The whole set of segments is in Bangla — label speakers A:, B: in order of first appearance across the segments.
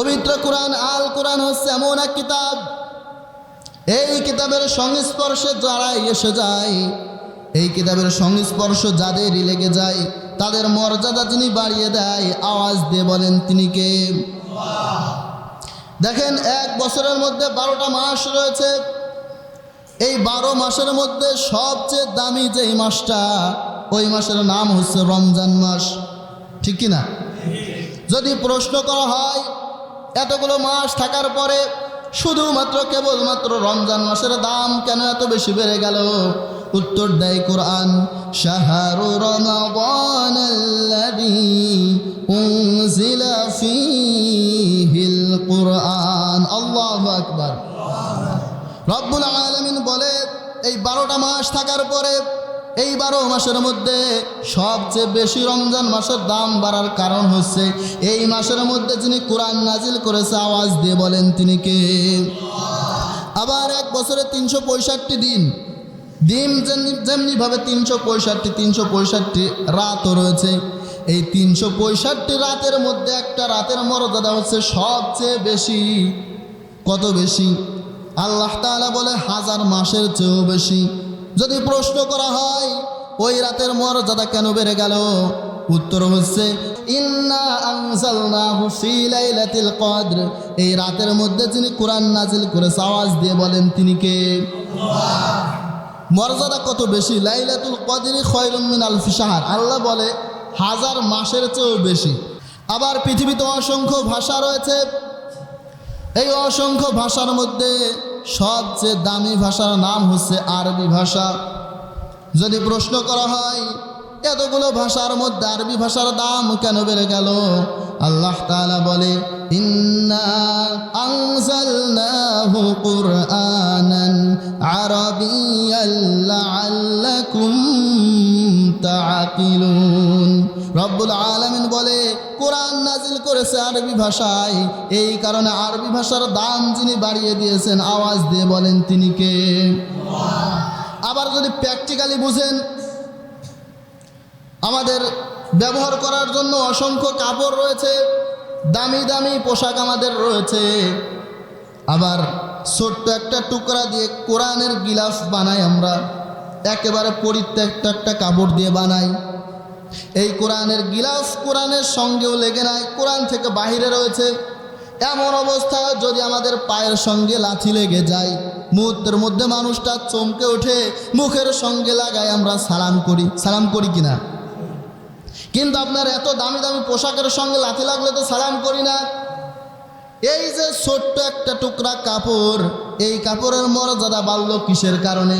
A: পবিত্র কোরআন, আল কোরআন হচ্ছে এমন এক কিতাব। এই কিতাবের সংস্পর্শে যারা এসে যায়, এই কিতাবের সংস্পর্শ যাদেরই লেগে যায়, তাদের মর্যাদা যিনি বাড়িয়ে দেয়, আওয়াজ দিয়ে বলেন, তিনি কে? দেখেন, এক বছরের মধ্যে বারোটা মাস রয়েছে। এই বারো মাসের মধ্যে সবচেয়ে দামি যেই মাসটা, ওই মাসের নাম হচ্ছে রমজান মাস। ঠিক কি না যদি প্রশ্ন করা হয় এতগুলো মাস থাকার পরে শুধুমাত্র কেবলমাত্র রমজান মাসের দাম কেন এত বেশি বেড়ে গেল? উত্তর দেয় কোরআন শাহরু রমাদান আল্লাযী উনজিলা ফীহিল কুরআন। আল্লাহু আকবার। রব্বুল আলমিন বলে এই বারোটা মাস থাকার পরে এই বারো মাসের মধ্যে সবচেয়ে বেশি রমজান মাসের দাম বাড়ার কারণ হচ্ছে, এই মাসের মধ্যে যিনি কোরআন নাজিল করেছে, আওয়াজ দিয়ে বলেন তিনি কে? আবার এক বছরে তিনশো পঁয়ষট্টি দিন। দিন যেমনি যেমনিভাবে তিনশো পঁয়ষট্টি তিনশো পঁয়ষট্টি রাতও রয়েছে, এই তিনশো পঁয়ষট্টি রাতের মধ্যে একটা রাতের মর্যাদা হচ্ছে সবচেয়ে বেশি। কত বেশি? আল্লাহ তাআলা বলে হাজার মাসের চেয়েও বেশি। যদি প্রশ্ন করা হয়, ওই রাতের মর্যাদা কেন বেড়ে গেল? উত্তর হচ্ছে এই রাতের মধ্যে যিনি কোরআন নাজিল করে আওয়াজ দিয়ে বলেন, তিনি কে? মর্যাদা কত বেশি? লাইলাতুল কদরি খয়রুম মিন আলফি শাহর আল্লাহ বলে, হাজার মাসের চেয়েও বেশি। আবার পৃথিবীতে অসংখ্য ভাষা রয়েছে। এই অসংখ্য ভাষার মধ্যে সবচেয়ে দামি ভাষার নাম হচ্ছে আরবি ভাষা। যদি প্রশ্ন করা হয়, এতগুলো ভাষার মধ্যে আরবি ভাষার দাম কেন বেড়ে গেল? আল্লাহ তালা বলে রব্বুল কোরআন করেছে আরবি ভাষায়। এই কারণে আরবি ভাষার দাম যিনি বাড়িয়ে দিয়েছেন, আওয়াজ দিয়ে বলেন তিনি কে? আবার যদি প্র্যাকটিক্যালি বুঝেন, আমাদের ব্যবহার করার জন্য অসংখ্য কাপড় রয়েছে, দামি দামি পোশাক আমাদের রয়েছে। আবার ছোট্ট একটা টুকরা দিয়ে কোরআনের গিলাফ বানাই আমরা, একেবারে পরিত্যক্ত একটা কাপড় দিয়ে বানাই। এই কোরআনের গিলাস কোরআনের সঙ্গেও লেগে নাই, কোরআন থেকে বাহিরে রয়েছে। এমন অবস্থা যদি আমাদের পায়ের সঙ্গে লাথি লেগে যায়, মুহূর্তের মধ্যে মানুষটা চমকে ওঠে, মুখের সঙ্গে লাগায় আমরা সালাম করি। সালাম করি কিনা? কিন্তু আপনার এত দামি দামি পোশাকের সঙ্গে লাথি লাগলে তো সালাম করি না। এই যে ছোট্ট একটা টুকরা কাপড়, এই কাপড়ের মর্যাদা বাড়ল কিসের কারণে?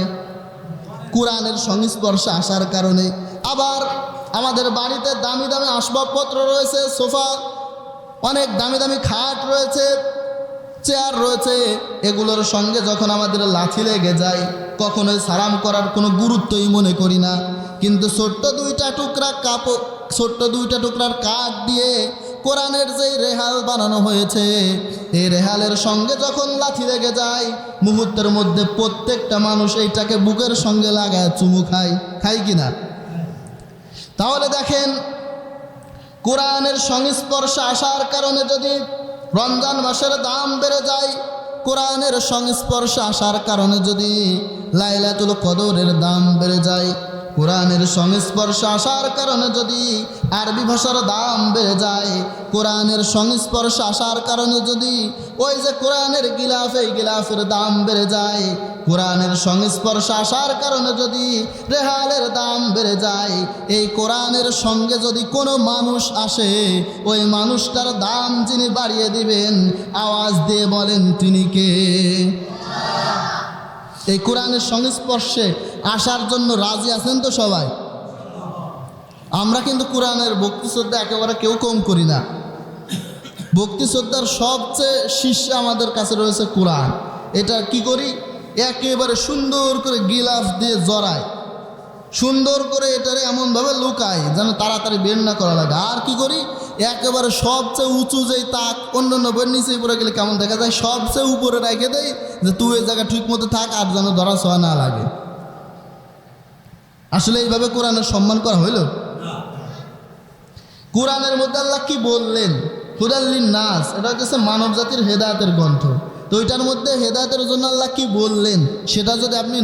A: কোরআনের সংস্পর্শে আসার কারণে। আবার আমাদের বাড়িতে দামি দামি আসবাবপত্র রয়েছে, সোফা, অনেক দামি দামি খাট রয়েছে, চেয়ার রয়েছে। এগুলোর সঙ্গে যখন আমাদের লাঠি লেগে যায়, কখনোই সালাম করার কোনো গুরুত্বই মনে করি না। কিন্তু ছোট্ট দুইটা টুকরা কাপড় ছোট্ট দুইটা টুকরার কাঠ দিয়ে কোরআনের যেই রেহাল বানানো হয়েছে, এই রেহালের সঙ্গে যখন লাথি লেগে যায়, মুহূর্তের মধ্যে প্রত্যেকটা মানুষ এইটাকে বুকের সঙ্গে লাগায় চুমু খায়। খায় কিনা তাহলে দেখেন, কোরআনের সংস্পর্শে আসার কারণে যদি রমজান মাসের দাম বেড়ে যায়, কোরআনের সংস্পর্শে আসার কারণে যদি লাইলাতুল কদরের দাম বেড়ে যায়, কোরআনের সংস্পর্শে আসার কারণে যদি আরবি ভাষার দাম বেড়ে যায়, কোরআনের সংস্পর্শে আসার কারণে যদি ওই যে কোরআনের গিলাফ, এই গিলাফের দাম বেড়ে যায় কোরআনের সংস্পর্শে আসার কারণে যদি রেহালের দাম বেড়ে যায়, এই কোরআনের সঙ্গে যদি কোনো মানুষ আসে, ওই মানুষটার দাম যিনি বাড়িয়ে দিবেন, আওয়াজ দিয়ে বলেন, তিনি কে? এই কোরআনের সংস্পর্শে আসার জন্য রাজি আছেন তো সবাই? আমরা কিন্তু কোরআনের ভক্তি শ্রদ্ধা একেবারে কেউ কম করি না। ভক্তি শ্রদ্ধার সবচেয়ে শীর্ষে আমাদের কাছে রয়েছে কোরআন। এটা কি করি? একেবারে সুন্দর করে গিলাফ দিয়ে জড়ায়। সুন্দর করে এটারে এমনভাবে লুকায় যেন তাড়াতাড়ি বের না করা লাগে। আর কি করি? একেবারে সবচেয়ে উঁচু যেই তাক অন্য বইয়ের নিচে পড়ে গেলে কেমন দেখা যায়? সবচেয়ে উপরে রেখে দেয় যে তুই এই জায়গা ঠিক মতো থাক আর যেন ধরা ছোঁয়া না লাগে। আসলে এইভাবে কোরআনের সম্মান করা হইল? কোরআনের মধ্যে আল্লাহ কি বললেন? হুদাল্লিন নাস এটা হচ্ছে মানব জাতির হেদায়তের গ্রন্থ। তো এটার মধ্যে হেদায়তের জন্য আল্লাহ কি বললেন? সেটা যদি আপনি